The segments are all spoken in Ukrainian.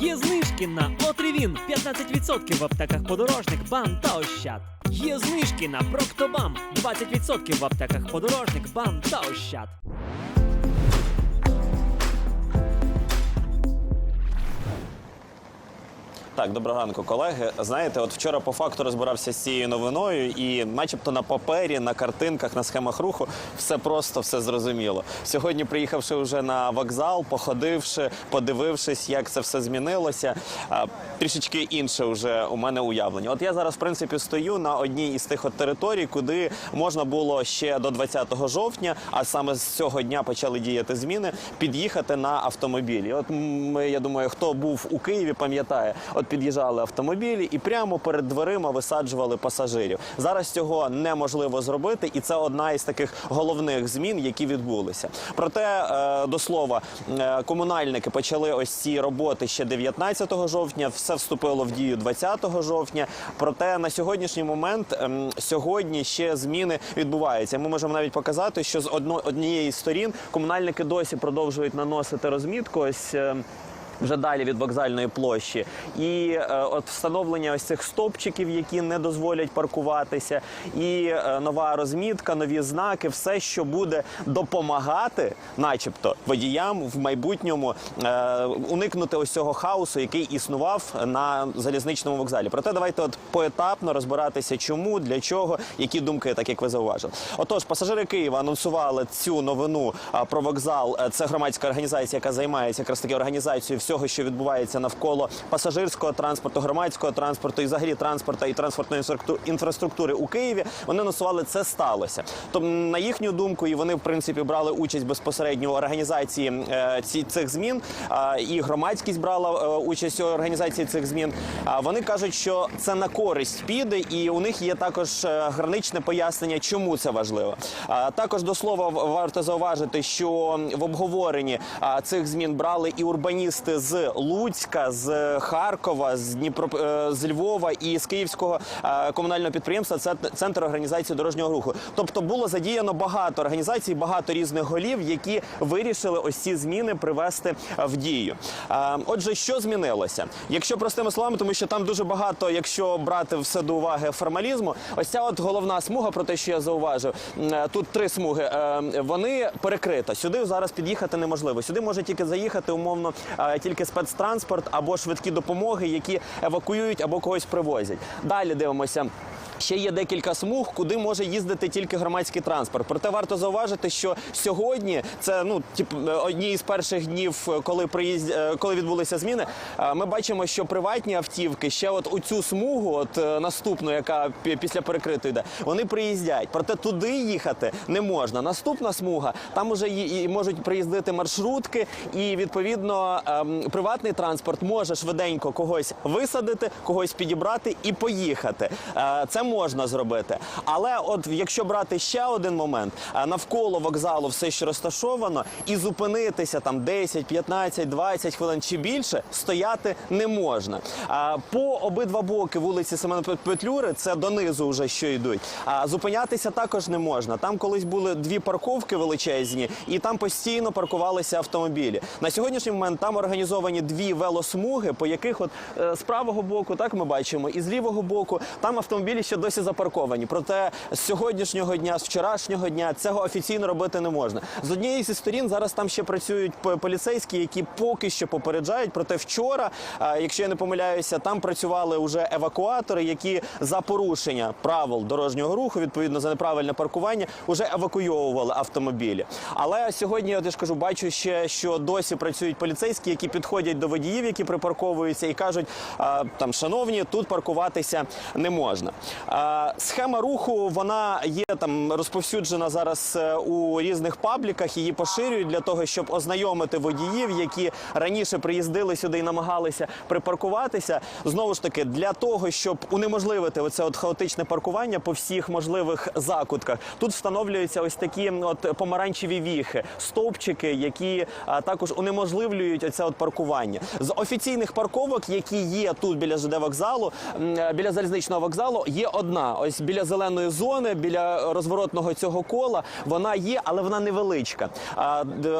Є знижки на Отривін 15% в аптеках подорожник, бам та ощад. Є знижки на Проктобам 20% в аптеках подорожник, бам та ощад. Так, доброго ранку, колеги. Знаєте, от вчора по факту розбирався з цією новиною, і, начебто, на папері, на картинках, на схемах руху все просто все зрозуміло. Сьогодні, приїхавши вже на вокзал, походивши, подивившись, як це все змінилося, трішечки інше вже у мене уявлення. От я зараз, в принципі, стою на одній із тих от територій, куди можна було ще до 20 жовтня, а саме з цього дня почали діяти зміни, під'їхати на автомобілі. От ми, я думаю, хто був у Києві, пам'ятає, от під'їжджали автомобілі і прямо перед дверима висаджували пасажирів. Зараз цього неможливо зробити, і це одна із таких головних змін, які відбулися. Проте, е, до слова, е, комунальники почали ось ці роботи ще 19 жовтня. Все вступило в дію 20 жовтня. Проте на сьогоднішній момент ем, сьогодні ще зміни відбуваються. Ми можемо навіть показати, що з однієї сторін комунальники досі продовжують наносити розмітку. Ось. Вже далі від вокзальної площі, і е, от встановлення ось цих стопчиків, які не дозволять паркуватися, і е, нова розмітка, нові знаки, все, що буде допомагати, начебто, водіям в майбутньому е, уникнути ось цього хаосу, який існував на залізничному вокзалі. Проте давайте от поетапно розбиратися, чому, для чого, які думки, так як ви зауважили. Отож, пасажири Києва анонсували цю новину про вокзал. Е, Це громадська організація, яка займається якраз таки організацією всього, що відбувається навколо пасажирського транспорту, громадського транспорту і взагалі транспорту і транспортної інфраструкту- інфраструктури у Києві. Вони анонсували, це сталося. Тобто, на їхню думку, і вони в принципі брали участь безпосередньо у організації е, ці, цих змін. І громадськість брала е, участь у організації цих змін. Вони кажуть, що це на користь піде, і у них є також е, граничне пояснення, чому це важливо. Також до слова варто зауважити, що в обговоренні цих змін брали і урбаністи з Луцька, з Харкова, з Дніпро е, з Львова і з Київського е, комунального підприємства «Це- Центр організації дорожнього руху. Тобто було задіяно багато організацій, багато різних голів, які вирішили ось ці зміни привести в дію. Е, Отже, що змінилося? Якщо простими словами, тому що там дуже багато, якщо брати все до уваги формалізму, ось ця от головна смуга, про те, що я зауважив, тут три смуги. Вони перекрита. Сюди зараз під'їхати неможливо. Сюди може тільки заїхати умовно е, тільки спецтранспорт або швидкі допомоги, які евакуюють або когось привозять. Далі дивимося. Ще є декілька смуг, куди може їздити тільки громадський транспорт. Проте варто зауважити, що сьогодні це ну тип одні із перших днів, коли приїзд, е, коли відбулися зміни. е, Ми бачимо, що приватні автівки ще от у цю смугу, от е, наступну, яка пі- після перекритої йде, вони приїздять. Проте туди їхати не можна. Наступна смуга там уже і, можуть приїздити маршрутки, і відповідно ем, приватний транспорт може швиденько когось висадити, когось підібрати і поїхати. Е, Це можна зробити. Але от якщо брати ще один момент, е, навколо вокзалу все ще розташовано, і зупинитися там 10, 15, 20 хвилин чи більше стояти не можна. По обидва боки вулиці Семена Петлюри, це донизу вже що йдуть. А зупинятися також не можна. Там колись були дві парковки величезні, і там постійно паркувалися автомобілі. На сьогоднішній момент там організовані дві велосмуги, по яких от е, з правого боку, так ми бачимо, і з лівого боку там автомобілі ще досі запарковані. Проте з сьогоднішнього дня, з вчорашнього дня цього офіційно робити не можна. З однієї зі сторін зараз там ще працюють поліцейські, які поки що попереджають. Проте вчора, якщо я не помиляюся, там працювали вже евакуатори, які за порушення правил дорожнього руху, відповідно за неправильне паркування, вже евакуйовували автомобілі. Але сьогодні я теж кажу, бачу ще, що досі працюють поліцейські, які підходять до водіїв, які припарковуються, і кажуть: там, шановні, тут паркуватися не можна. Схема руху вона є там розповсюджена зараз е, у різних пабліках. Її поширюють для того, щоб ознайомити водіїв, які раніше приїздили сюди і намагалися припаркуватися. Знову ж таки, для того, щоб унеможливити оце от хаотичне паркування по всіх можливих закутках. Тут встановлюються ось такі от помаранчеві віхи, стовпчики, які також унеможливлюють оце от паркування. З офіційних парковок, які є тут біля ЖД вокзалу, е, біля залізничного вокзалу, є одна. Ось біля зеленої зони, біля розворотного цього кола, вона є, але вона невеличка.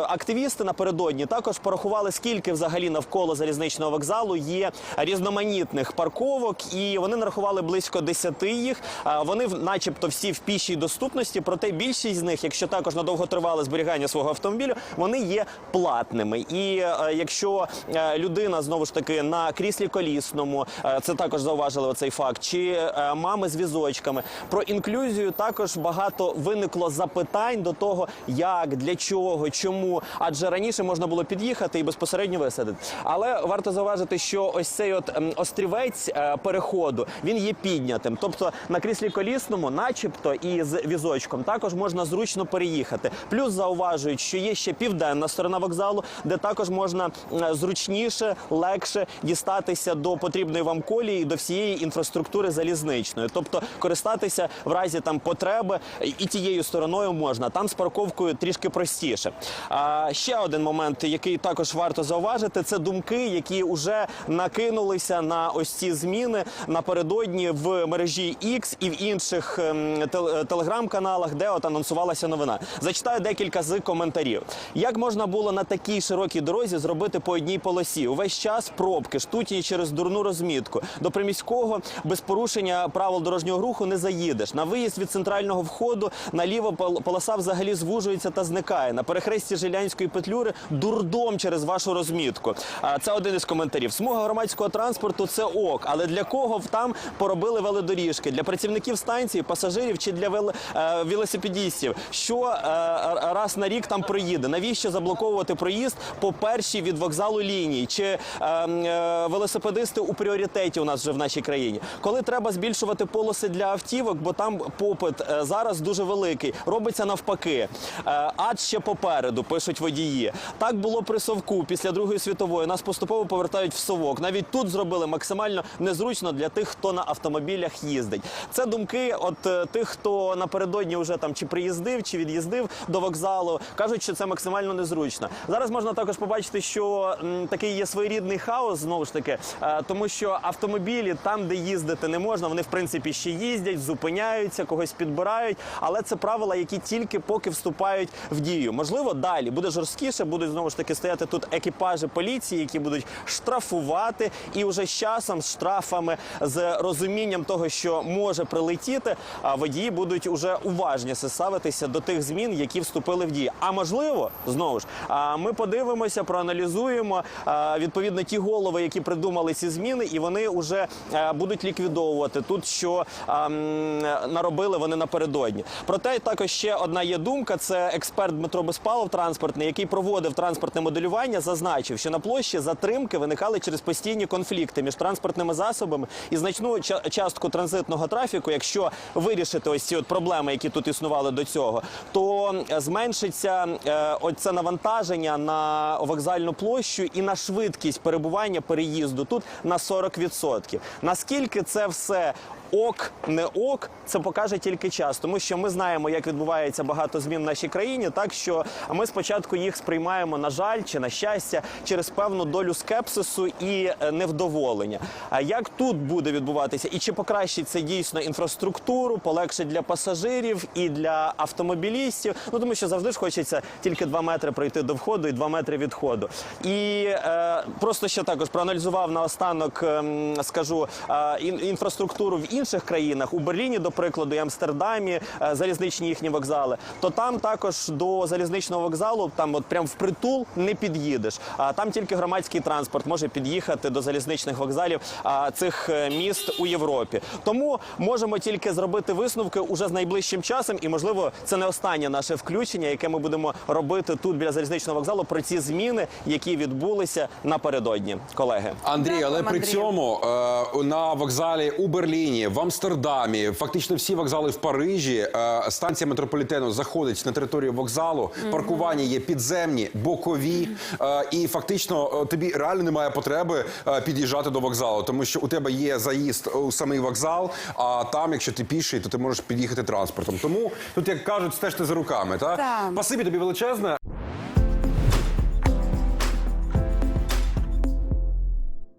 Активісти напередодні також порахували, скільки взагалі навколо залізничного вокзалу є різноманітних парковок, і вони нарахували близько 10 їх. Вони, начебто, всі в пішій доступності, проте більшість з них, якщо також на довготривале зберігання свого автомобілю, вони є платними. І е, якщо е, людина знову ж таки на кріслі колісному, е, це також зауважили оцей факт, чи е, мами з візочками про інклюзію також багато виникло запитань до того, як, для чого, чому. Адже раніше можна було під'їхати і безпосередньо висадити. Але варто зауважити, що ось цей от острівець е, переходу він є піднятим. Тобто на кріслі колісному, начебто, і з візочком також можна зручно переїхати. Плюс зауважують, що є ще південна сторона вокзалу, де також можна зручніше, легше дістатися до потрібної вам колії і до всієї інфраструктури залізничної, тобто користатися в разі там потреби і тією стороною можна. Там з парковкою трішки простіше. А ще один момент, який також варто зауважити, це думки, які вже накинулися на ось ці зміни напередодні в мережі X і в інших ем, тел- телеграм-каналах, де от анонсувалася новина. Зачитаю декілька з коментарів. Як можна було на такій широкій дорозі зробити по одній полосі? Увесь час пробки, штутні через дурну розмітку. До приміського без порушення правил дорожнього руху не заїдеш. На виїзд від центрального входу наліво пол- полоса взагалі звужується та зникає. На перехресті Жилянської петлюри дурдом через вашу розмітку. Це один із коментарів. Смуга громадського транспорту це ок, але для кого там поробили велодоріжки? Для працівників станції, пасажирів чи для вел- е, велосипедістів? Що е, раз на рік там проїде? Навіщо заблоковувати проїзд по першій від вокзалу лінії? Чи е, м, е, велосипедисти у пріоритеті у нас вже в нашій країні? Коли треба збільшувати полоси для автівок, бо там попит е, зараз дуже великий, робиться навпаки. Е, ад ще попереду, пишуть водії. Так було при совку після Другої світової. Нас поступово повертають в совок. Навіть тут зробили максимально незручно для тих, хто на автомобілях їздить. Це думки от е, тих, хто напередодні вже там чи приїздив, чи від'їздив до вокзалу. кажуть, що це максимально незручно. Зараз можна також побачити, що такий є своєрідний хаос знову ж таки, тому що автомобілі там, де їздити не можна, вони в принципі ще їздять, зупиняються, когось підбирають. Але це правила, які тільки поки вступають в дію. Можливо, далі буде жорсткіше, будуть знову ж таки стояти тут екіпажі поліції, які будуть штрафувати, і вже з часом з штрафами, з розумінням того, що може прилетіти, а водії будуть уже уважніше ставитися до тих змін, які вступили в дію. А можливо, знову ж ми подивимося, проаналізуємо відповідно ті голови, які придумали ці зміни, і вони вже будуть ліквідовувати тут, що а, м, наробили вони напередодні. Проте також ще одна є думка: це експерт Дмитро Безпалов, транспортний, який проводив транспортне моделювання, зазначив, що на площі затримки виникали через постійні конфлікти між транспортними засобами і значну частку транзитного трафіку. Якщо вирішити ось ці от проблеми, які тут існували до цього, то зменшиться е, оце навантаження на вокзальну площу і на швидкість перебування переїзду тут на 40%. Наскільки це все ок, не ок, це покаже тільки час, тому що ми знаємо, як відбувається багато змін в нашій країні, так що ми спочатку їх сприймаємо, на жаль, чи на щастя, через певну долю скепсису і е, невдоволення. А як тут буде відбуватися, і чи покращить це дійсно інфраструктуру, полегшить для пасажирів і для автомобілістів? Ну тому що завжди ж хочеться тільки 2 метри пройти до входу і 2 метри від входу. І е, просто ще також проаналізував наостанок, ем, скажу, е, інфраструктуру в інших країнах, у Берліні, до прикладу, і Амстердамі, е, залізничні їхні вокзали, то там також до залізничного вокзалу, там от прям впритул не під'їдеш. А там тільки громадський транспорт може під'їхати до залізничних вокзалів а, цих е, міст у Європі. Тому можемо тільки зробити висновки уже з найближчим часом, і можливо, це не останнє наше включення, яке ми будемо робити тут біля залізничного вокзалу про ці зміни, які відбулися напередодні, колеги. Андрій, але при цьому е, на вокзалі у Берліні, в Амстердамі, фактично всі вокзали в Парижі, е, станція метрополітену заходить на територію вокзалу. Паркування є підземні, бокові, е, і фактично е, тобі реально немає потреби під'їжджати до вокзалу, тому що у тебе є заїзд у самий вокзал. А там, якщо ти піший, то ти можеш під'їхати транспортом. Тому тут, як кажуть, стежте за руками. Та Так. Спасибі тобі величезне.